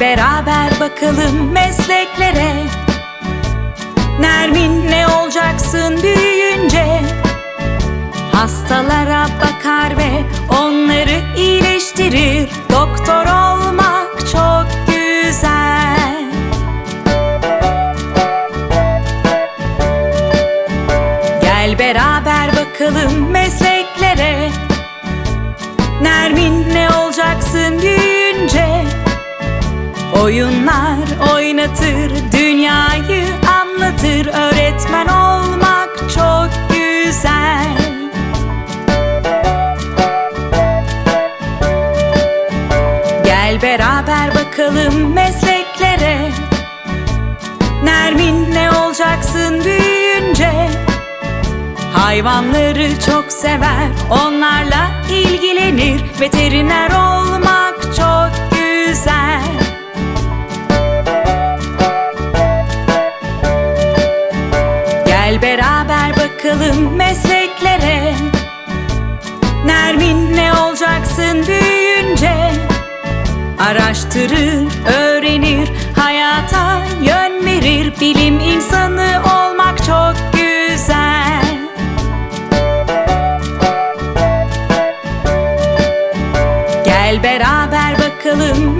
Beraber bakalım mesleklere. Nermin ne olacaksın büyüyünce? Hastalara bakar ve onları iyileştirir. Doktor olmak çok güzel. Gel beraber bakalım mesleklere. Nermin ne olacaksın büyüyünce Oyunlar oynatır, dünyayı anlatır. Öğretmen olmak çok güzel. Gel beraber bakalım mesleklere. Nermin ne olacaksın büyüyünce? Hayvanları çok sever, onlarla ilgilenir. Veteriner Gel beraber bakalım mesleklere. Nermin ne olacaksın büyüyünce? Araştırır, öğrenir, hayata yön verir. Bilim insanı olmak çok güzel. Gel beraber bakalım